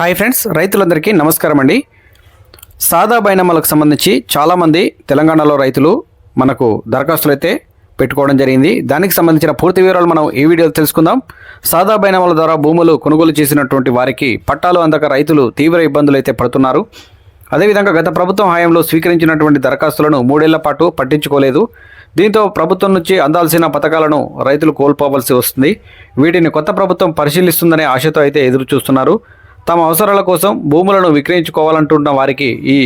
Hi friends రైతులందరికీ నమస్కారం అండి. సాదా బైనామాలకు సంబంధించి చాలామంది తెలంగాణలో రైతులు మనకు దరఖాస్తులు అయితే పెట్టుకోవడం జరిగింది. దానికి సంబంధించిన పూర్తి వివరాలు మనం ఈ వీడియోలో తెలుసుకుందాం. సాదా బైనామాల ద్వారా భూములు కొనుగోలు చేసినటువంటి వారికి పట్టాలు అందక రైతులు తీవ్ర ఇబ్బందులు అయితే పడుతున్నారు. అదేవిధంగా గత ప్రభుత్వం హయాంలో స్వీకరించినటువంటి దరఖాస్తులను మూడేళ్ళ పాటు పట్టించుకోలేదు. దీంతో ప్రభుత్వం నుంచి అందాల్సిన పథకాలను రైతులు కోల్పోవలసి వస్తుంది. వీటిని కొత్త ప్రభుత్వం పరిశీలిస్తుందనే ఆశతో అయితే ఎదురు చూస్తున్నారు తమ అవసరాల కోసం భూములను విక్రయించుకోవాలంటున్న వారికి ఈ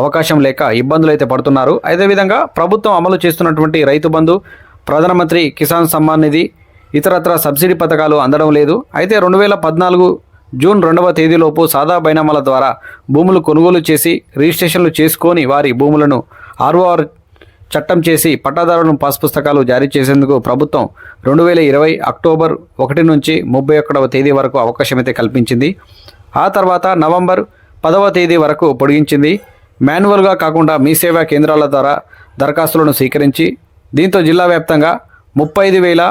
అవకాశం లేక ఇబ్బందులు అయితే పడుతున్నారు. అదేవిధంగా ప్రభుత్వం అమలు చేస్తున్నటువంటి రైతు బంధు ప్రధానమంత్రి కిసాన్ సమ్మాన్ నిధి ఇతరత్ర సబ్సిడీ పథకాలు అందడం లేదు. అయితే రెండు వేల పద్నాలుగు జూన్ రెండవ తేదీలోపు సాదా బైనామాల ద్వారా భూములు కొనుగోలు చేసి రిజిస్ట్రేషన్లు చేసుకొని వారి భూములను ఆర్ఓఆర్ చట్టం చేసి పట్టాదారులను పాస్ పుస్తకాలు జారీ చేసేందుకు ప్రభుత్వం రెండు వేల ఇరవై అక్టోబర్ ఒకటి నుంచి ముప్పై ఒకటవ తేదీ వరకు అవకాశం అయితే కల్పించింది. ఆ తర్వాత నవంబర్ పదవ తేదీ వరకు పొడిగించింది. మాన్యువల్గా కాకుండా మీ సేవా కేంద్రాల ద్వారా దరఖాస్తులను స్వీకరించి దీంతో జిల్లా వ్యాప్తంగా ముప్పై ఐదు వేల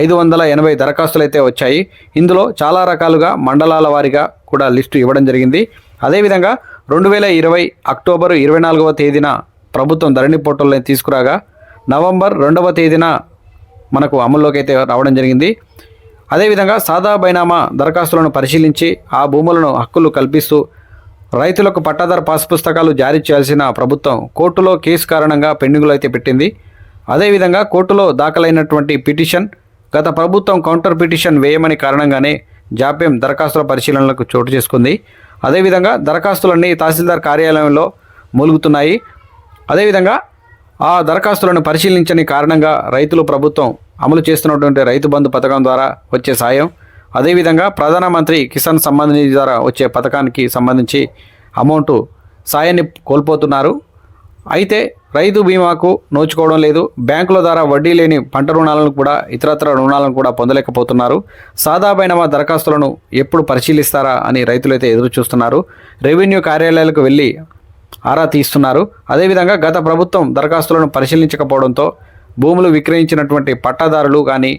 ఐదు వందల ఎనభై దరఖాస్తులు అయితే వచ్చాయి. ఇందులో చాలా రకాలుగా మండలాల వారీగా కూడా లిస్టు ఇవ్వడం జరిగింది. అదేవిధంగా రెండు వేల ఇరవై అక్టోబర్ ఇరవై నాలుగవ తేదీన ప్రభుత్వం ధరణి పోర్టల్ని తీసుకురాగా నవంబర్ రెండవ తేదీన మనకు అమల్లోకి అయితే రావడం జరిగింది. అదేవిధంగా సాదా బైనామా దరఖాస్తులను పరిశీలించి ఆ భూములను హక్కులు కల్పిస్తూ రైతులకు పట్టాదార పాస్ పుస్తకాలు జారీ చేయాల్సిన ప్రభుత్వం కోర్టులో కేసు కారణంగా పెండింగులు అయితే పెట్టింది. అదేవిధంగా కోర్టులో దాఖలైనటువంటి పిటిషన్ గత ప్రభుత్వం కౌంటర్ పిటిషన్ వేయమని కారణంగానే జాప్యం దరఖాస్తుల పరిశీలనలకు చోటు చేసుకుంది. అదేవిధంగా దరఖాస్తులన్నీ తహసీల్దార్ కార్యాలయంలో మూలుగుతున్నాయి. అదేవిధంగా ఆ దరఖాస్తులను పరిశీలించని కారణంగా రైతులు ప్రభుత్వం అమలు చేస్తున్నటువంటి రైతు బంధు పథకం ద్వారా వచ్చే సాయం అదేవిధంగా ప్రధానమంత్రి కిసాన్ సమ్మాన్ నిధి ద్వారా వచ్చే పథకానికి సంబంధించి అమౌంట్ సాయాన్ని కోల్పోతున్నారు. అయితే రైతు బీమాకు నోచుకోవడం లేదు. బ్యాంకుల ద్వారా వడ్డీ లేని పంట రుణాలను కూడా ఇతరత్ర రుణాలను కూడా పొందలేకపోతున్నారు. సాదా మా దరఖాస్తులను ఎప్పుడు పరిశీలిస్తారా అని రైతులైతే ఎదురు చూస్తున్నారు రెవెన్యూ కార్యాలయాలకు వెళ్ళి ఆరా తీస్తున్నారు. అదేవిధంగా గత ప్రభుత్వం దరఖాస్తులను పరిశీలించకపోవడంతో భూములు విక్రయించినటువంటి పట్టాదారులు కానీ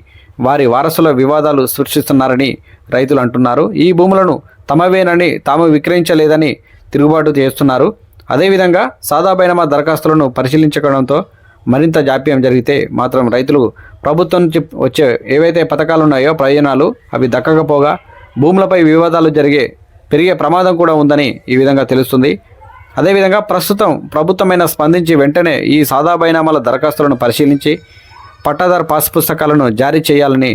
వారి వారసుల వివాదాలు సృష్టిస్తున్నారని రైతులు అంటున్నారు. ఈ భూములను తమవేనని తాము విక్రయించలేదని తిరుగుబాటు చేస్తున్నారు. అదేవిధంగా సాదా బైనమా దరఖాస్తులను పరిశీలించడంతో మరింత జాప్యం జరిగితే మాత్రం రైతులు ప్రభుత్వం నుంచి వచ్చే ఏవైతే పథకాలు ఉన్నాయో ప్రయోజనాలు అవి దక్కకపోగా భూములపై వివాదాలు జరిగే పెరిగే ప్రమాదం కూడా ఉందని ఈ విధంగా తెలుస్తుంది. అదేవిధంగా ప్రస్తుతం ప్రభుత్వమైన స్పందించి వెంటనే ఈ సాదా బైనామాల దరఖాస్తులను పరిశీలించి పట్టాదారు పాస్ పుస్తకాలను జారీ చేయాలని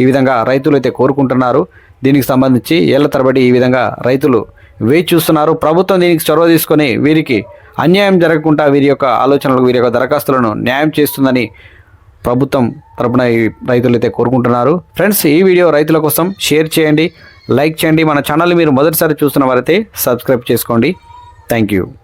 ఈ విధంగా రైతులు అయితే కోరుకుంటున్నారు. దీనికి సంబంధించి ఏళ్ళ తరబడి ఈ విధంగా రైతులు వేచి చూస్తున్నారు. ప్రభుత్వం దీనికి చొరవ తీసుకొని వీరికి అన్యాయం జరగకుండా వీరి యొక్క ఆలోచనలకు వీరి యొక్క దరఖాస్తులను న్యాయం చేస్తుందని ప్రభుత్వం తరపున ఈ రైతులు అయితే కోరుకుంటున్నారు. ఫ్రెండ్స్ ఈ వీడియో రైతుల కోసం షేర్ చేయండి లైక్ చేయండి. మన ఛానల్ మీరు మొదటిసారి చూస్తున్న వారైతే సబ్స్క్రైబ్ చేసుకోండి. Thank you.